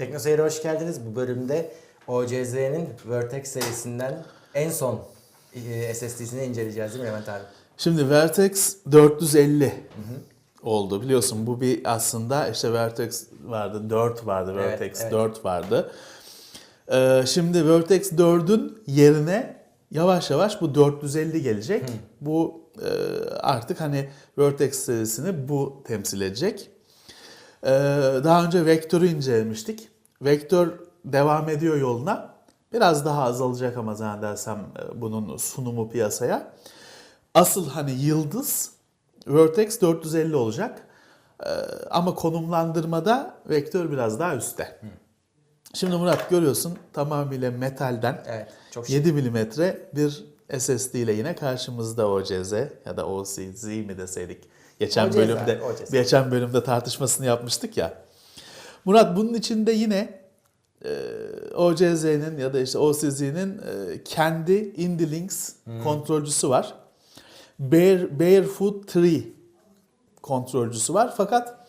Teknoseyir'e hoş geldiniz. Bu bölümde OCZ'nin Vertex serisinden en son e, SSD'sini inceleyeceğiz değil mi Levent abi? Şimdi Vertex 450 oldu biliyorsun bu bir aslında işte Vertex vardı 4 vardı Evet, Vertex evet. 4 vardı. Ee, şimdi Vertex 4'ün yerine yavaş yavaş bu 450 gelecek. Bu e, artık hani Vertex serisini bu temsil edecek. Ee, daha önce Vector'u incelemiştik. Vector devam ediyor yoluna. Biraz daha azalacak ama zannedersem e, bunun sunumu piyasaya. Asıl hani yıldız Vertex 450 olacak. Ee, ama konumlandırmada Vector biraz daha üstte. Şimdi Murat görüyorsun tamamıyla metalden Evet. Çok şık. 7 milimetre bir SSD ile yine karşımızda OCZ ya da OCZ mi deseydik. Geçen OCZ bölümde OCZ. geçen bölümde tartışmasını yapmıştık ya. Murat bunun içinde yine e, OCZ'nin ya da işte OCZ'nin e, kendi Indilinks Hmm. kontrolcüsü var. Bare, Barefoot 3 kontrolcüsü var. Fakat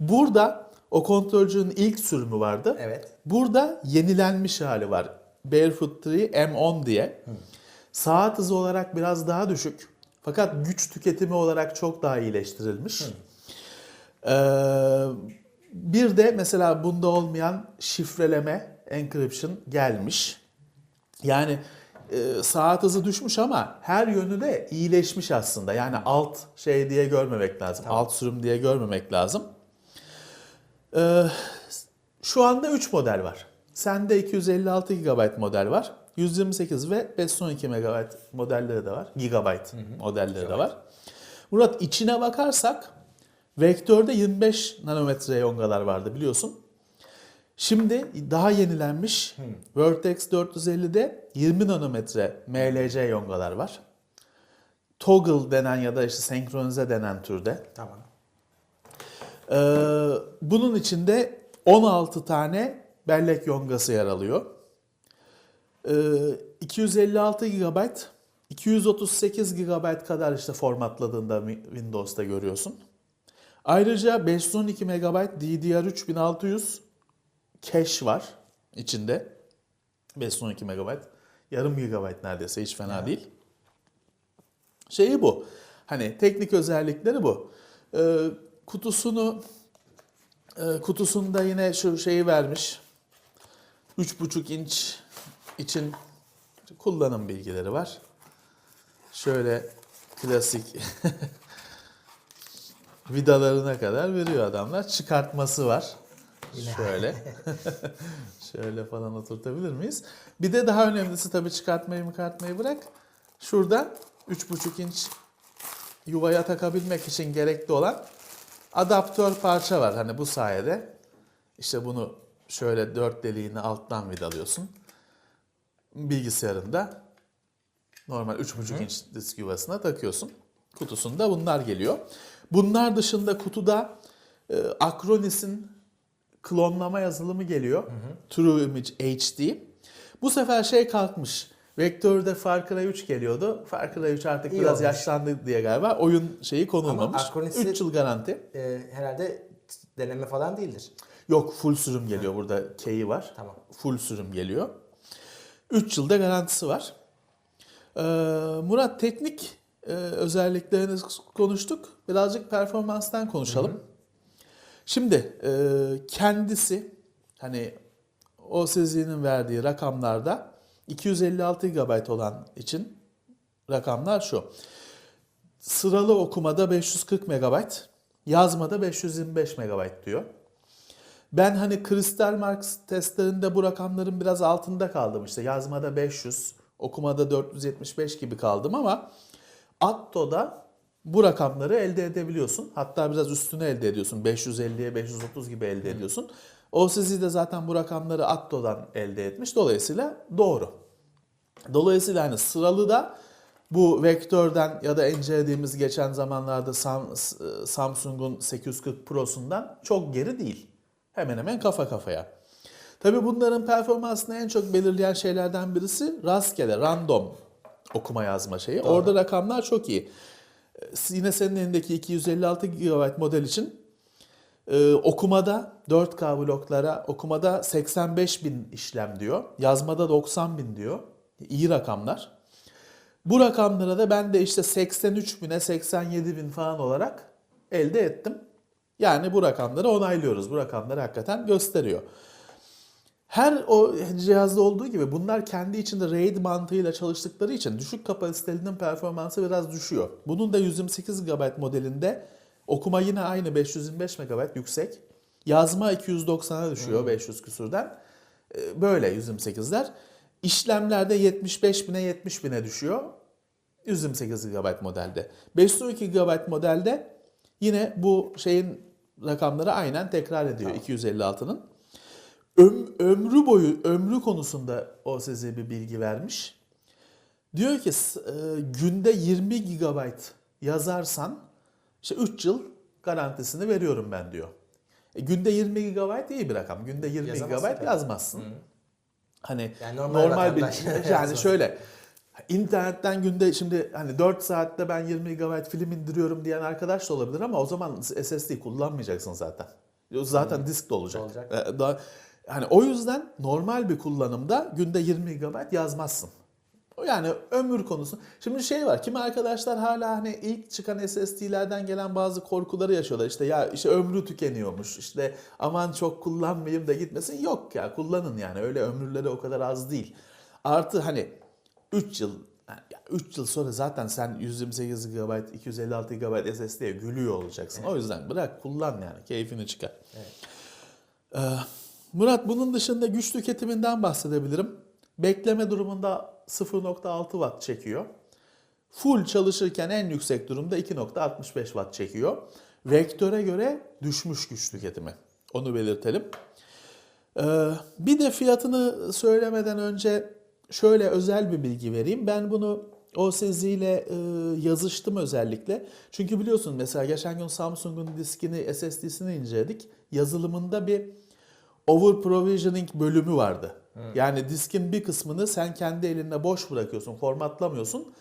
burada o kontrolcünün ilk sürümü vardı. Evet. Burada yenilenmiş hali var. Barefoot 3 M10 diye. Saat hızı olarak biraz daha düşük. Fakat güç tüketimi olarak çok daha iyileştirilmiş. Ee, bir de mesela bunda olmayan şifreleme, encryption gelmiş. Yani e, saat hızı düşmüş ama her yönü de iyileşmiş aslında. Yani alt şey diye görmemek lazım. Alt sürüm diye görmemek lazım. Ee, şu anda 3 model var. Sende 256 GB model var. 128 ve 512 MB modelleri de var. Gigabyte modelleri de var. Murat içine bakarsak Vektör'de 25 nanometre yongalar vardı biliyorsun. Şimdi daha yenilenmiş Vertex 450'de 20 nanometre MLC yongalar var. Toggle denen ya da işte senkronize denen türde. Tamam. Ee, bunun içinde 16 tane bellek yongası yer alıyor. Ee, 256 GB, 238 GB kadar işte formatladığında Windows'ta görüyorsun. Ayrıca 512 MB DDR3 1600 cache var içinde. 512 MB. Yarım GB neredeyse hiç fena değil. Şeyi bu. Hani teknik özellikleri bu. Ee, kutusunu e, kutusunda yine şu şeyi vermiş. 3,5 inç için kullanım bilgileri var. Şöyle klasik vidalarına kadar veriyor adamlar. Çıkartması var. Şöyle. Şöyle falan oturtabilir miyiz? Bir de daha önemlisi tabii çıkartmayı mıkartmayı bırak. Şurada 3,5 inç yuvaya takabilmek için gerekli olan adaptör parça var. Hani bu sayede işte bunu şöyle dört deliğini alttan vidalıyorsun. Bilgisayarında normal 3,5 inç disk yuvasına takıyorsun. Kutusunda bunlar geliyor. Bunlar dışında kutuda e, Acronis'in klonlama yazılımı geliyor. True Image HD. Bu sefer şey kalkmış. Vektörde Far Cry 3 geliyordu. Far Cry 3 artık İyi biraz olmuş. yaşlandı diye galiba oyun şeyi konulmamış. Acronis'i- 3 yıl garanti. Ee, herhalde deneme falan değildir. Yok full sürüm geliyor burada key'i var. Tamam. Full sürüm geliyor. 3 yılda garantisi var. Ee, Murat teknik e, özelliklerini konuştuk. Birazcık performanstan konuşalım. Şimdi e, kendisi hani o sizinin verdiği rakamlarda 256 GB olan için rakamlar şu. Sıralı okumada 540 MB, yazmada 525 MB diyor. Ben hani Crystal Marks testlerinde bu rakamların biraz altında kaldım. İşte yazmada 500, okumada 475 gibi kaldım ama Atto'da bu rakamları elde edebiliyorsun. Hatta biraz üstüne elde ediyorsun. 550'ye 530 gibi elde ediyorsun. OCZ de zaten bu rakamları Atto'dan elde etmiş. Dolayısıyla doğru. Dolayısıyla hani sıralı da bu vektörden ya da incelediğimiz geçen zamanlarda Sam- Samsung'un 840 Pro'sundan çok geri değil. Hemen hemen kafa kafaya. Tabii bunların performansını en çok belirleyen şeylerden birisi rastgele, random okuma yazma şeyi. Orada rakamlar çok iyi. Ee, Yine senin elindeki 256 GB model için Ee, okumada 4K bloklara okumada 85 bin işlem diyor. Yazmada 90 bin diyor. İyi rakamlar. Bu rakamlara da ben de işte 83 bine 87 bin falan olarak elde ettim. Yani bu rakamları onaylıyoruz. Bu rakamları hakikaten gösteriyor. Her o cihazda olduğu gibi bunlar kendi içinde RAID mantığıyla çalıştıkları için düşük kapasitelinin performansı biraz düşüyor. Bunun da 128 GB modelinde okuma yine aynı 525 MB yüksek. Yazma 290'a düşüyor 500 küsurdan. Ee, Böyle 128'ler. İşlemlerde 75 bine 70 bine düşüyor. 128 GB modelde. 512 GB modelde yine bu şeyin rakamları aynen tekrar ediyor 256'nın. Öm- ömrü boyu, ömrü konusunda o size bir bilgi vermiş. Diyor ki e, günde 20 GB yazarsan işte 3 yıl garantisini veriyorum ben diyor. E, günde 20 GB iyi bir rakam. Günde 20 Yazamazsın GB yazmazsın. Hani Yani normal normal, bir yani şöyle internetten günde şimdi hani 4 saatte ben 20 GB film indiriyorum diyen arkadaş da olabilir ama o zaman SSD kullanmayacaksın zaten. Zaten disk de olacak. Olacak. Ee, Daha, hani o yüzden normal bir kullanımda günde 20 GB yazmazsın. Yani ömür konusu. Şimdi şey var. Kimi arkadaşlar hala hani ilk çıkan SSD'lerden gelen bazı korkuları yaşıyorlar. İşte ya işte ömrü tükeniyormuş. İşte aman çok kullanmayayım da gitmesin. Yok ya kullanın yani. Öyle ömürleri o kadar az değil. Artı hani 3 yıl 3 yıl sonra zaten sen 128 GB, 256 GB SSD'ye gülüyor olacaksın. O yüzden bırak kullan yani. Keyfini çıkar. Ee, Murat bunun dışında güç tüketiminden bahsedebilirim. Bekleme durumunda 0.6 watt çekiyor. Full çalışırken en yüksek durumda 2.65 watt çekiyor. Vektöre göre düşmüş güç tüketimi. Onu belirtelim. Ee, bir de fiyatını söylemeden önce şöyle özel bir bilgi vereyim. Ben bunu OSZ ile e, yazıştım özellikle. Çünkü biliyorsun mesela geçen gün Samsung'un diskini SSD'sini inceledik. Yazılımında bir over provisioning bölümü vardı. Yani diskin bir kısmını sen kendi elinle boş bırakıyorsun, formatlamıyorsun.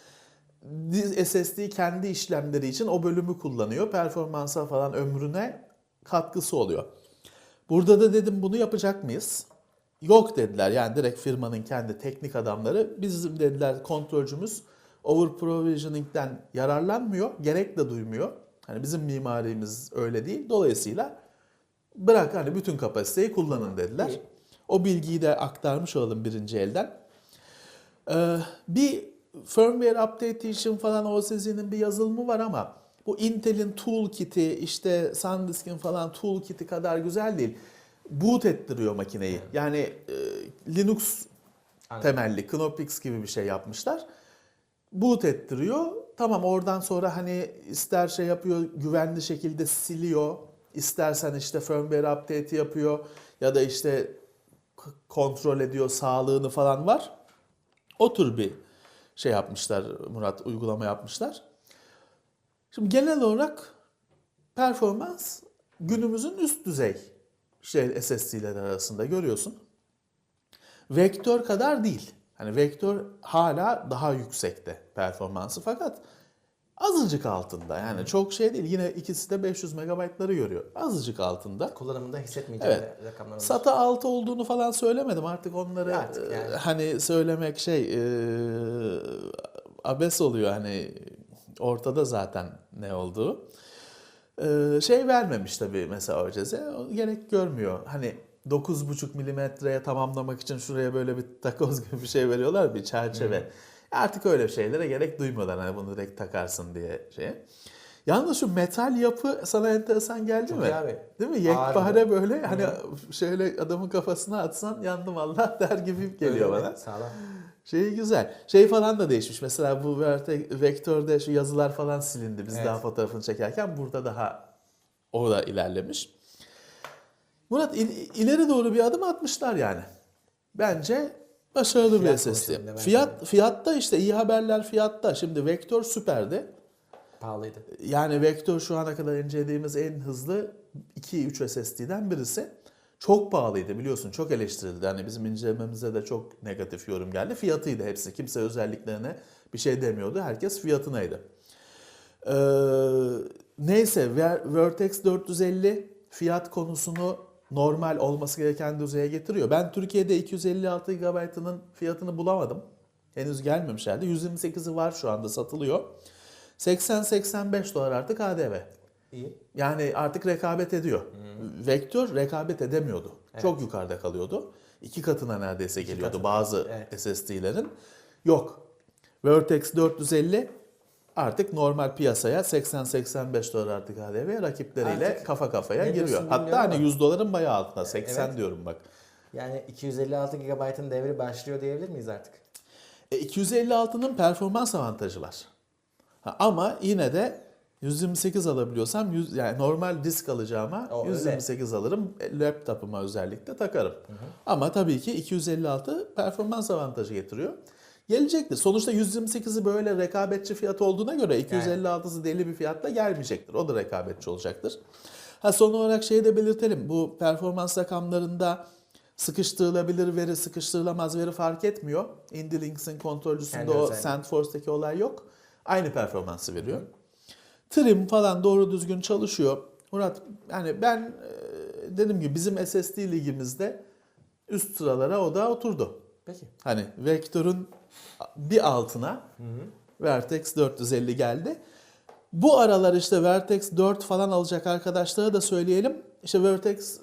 SSD kendi işlemleri için o bölümü kullanıyor. Performansa falan ömrüne katkısı oluyor. Burada da dedim bunu yapacak mıyız? Yok dediler yani direkt firmanın kendi teknik adamları. Bizim dediler kontrolcümüz over provisioning'den yararlanmıyor, gerek de duymuyor. Hani bizim mimarimiz öyle değil. Dolayısıyla bırak hani bütün kapasiteyi kullanın dediler. O bilgiyi de aktarmış olalım birinci elden. Ee, bir firmware update için falan OSZ'nin bir yazılımı var ama bu Intel'in toolkit'i işte SanDisk'in falan toolkit'i kadar güzel değil. Boot ettiriyor makineyi. Yani e, Linux temelli Knoppix gibi bir şey yapmışlar. Boot ettiriyor. Tamam oradan sonra hani ister şey yapıyor güvenli şekilde siliyor. İstersen işte firmware update yapıyor ya da işte kontrol ediyor sağlığını falan var. O tür bir şey yapmışlar Murat uygulama yapmışlar. Şimdi genel olarak performans günümüzün üst düzey şey SSD'ler arasında görüyorsun. Vektör kadar değil. Hani vektör hala daha yüksekte performansı fakat azıcık altında. Yani çok şey değil. Yine ikisi de 500 megabaytları görüyor. Azıcık altında. Kullanımında hissetmeyeceğim Evet. rakamlar var. SATA 6 olduğunu falan söylemedim. Artık onları Artık yani. e, hani söylemek şey e, abes oluyor hani ortada zaten ne olduğu. E, şey vermemiş tabii mesela. O gerek görmüyor. Hani 9,5 milimetreye tamamlamak için şuraya böyle bir takoz gibi bir şey veriyorlar bir çerçeve. Artık öyle şeylere gerek duymuyorlar hani bunu direkt takarsın diye şey. Yalnız şu metal yapı sana enteresan geldi Çok mi? abi. Değil mi? Yekpare böyle hani şöyle adamın kafasına atsan yandım Allah der gibi geliyor Öyle bana. Sağlam. Şey güzel. Şey falan da değişmiş. Mesela bu vektörde şu yazılar falan silindi. Biz Evet. daha fotoğrafını çekerken burada daha o da ilerlemiş. Murat il- ileri doğru bir adım atmışlar yani. Bence başarılı bir Fiyat SSD. da bence Fiyat fiyatta işte iyi haberler fiyatta. Şimdi vektör süperdi. Pahalıydı. Yani Vektör şu ana kadar incelediğimiz en hızlı 2-3 SSD'den birisi. Çok pahalıydı biliyorsun çok eleştirildi. Hani bizim incelememize de çok negatif yorum geldi. Fiyatıydı hepsi. Kimse özelliklerine bir şey demiyordu. Herkes fiyatınaydı. Ee, neyse Ver- Vertex 450 fiyat konusunu normal olması gereken düzeye getiriyor. Ben Türkiye'de 256 GB'ının fiyatını bulamadım. Henüz gelmemiş herhalde. 128'i var şu anda satılıyor. 80-85 dolar artık ADV. İyi. Yani artık rekabet ediyor. Vektör rekabet edemiyordu. Evet. Çok yukarıda kalıyordu. İki katına neredeyse geliyordu katına. bazı Evet. SSD'lerin. Yok. Vertex 450 artık normal piyasaya 80-85 dolar artık ADV rakipleriyle Artık kafa kafaya giriyor. Hatta hani ama- 100 doların bayağı altında. 80 Evet. diyorum bak. Yani 256 GB'ın devri başlıyor diyebilir miyiz artık? E, 256'nın performans avantajı var. Ha, ama yine de 128 alabiliyorsam 100, yani normal disk alacağıma O öyle. 128 alırım. E, Laptop'uma özellikle takarım. Ama tabii ki 256 performans avantajı getiriyor. Gelecektir. Sonuçta 128'i böyle rekabetçi fiyat olduğuna göre 256'sı deli bir fiyatla gelmeyecektir. O da rekabetçi olacaktır. Ha son olarak şeyi de belirtelim. Bu performans rakamlarında sıkıştırılabilir veri, sıkıştırılamaz veri fark etmiyor. Indy-Links'in kontrolcüsünde Kendi o özelliği. SandForce'daki olay yok. Aynı performansı veriyor. Trim falan doğru düzgün çalışıyor. Murat yani ben e, dediğim gibi bizim SSD ligimizde üst sıralara o da oturdu. Peki. Hani Vector'un bir altına Vertex 450 geldi. Bu aralar işte Vertex 4 falan alacak arkadaşlara da söyleyelim. İşte Vertex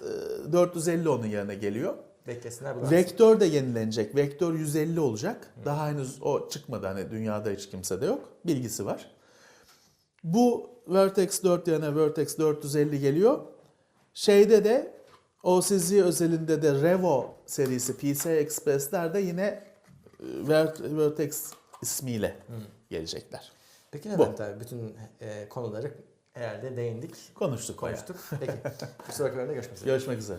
e, 450 onun yerine geliyor. Beklesinler bu Vektör de yenilenecek. Vektör 150 olacak. Daha henüz o çıkmadı hani dünyada hiç kimsede yok. Bilgisi var. Bu Vertex 4 yerine Vertex 450 geliyor. Şeyde de OCZ özelinde de Revo serisi PC Express'ler de yine e, Ver- Vertex ismiyle gelecekler. Peki Bu. Levent abi bütün e, konuları herhalde değindik, Konuştuk bayağı. konuştuk. Peki. Bir sonraki bölümde görüşmek üzere. Görüşmek üzere.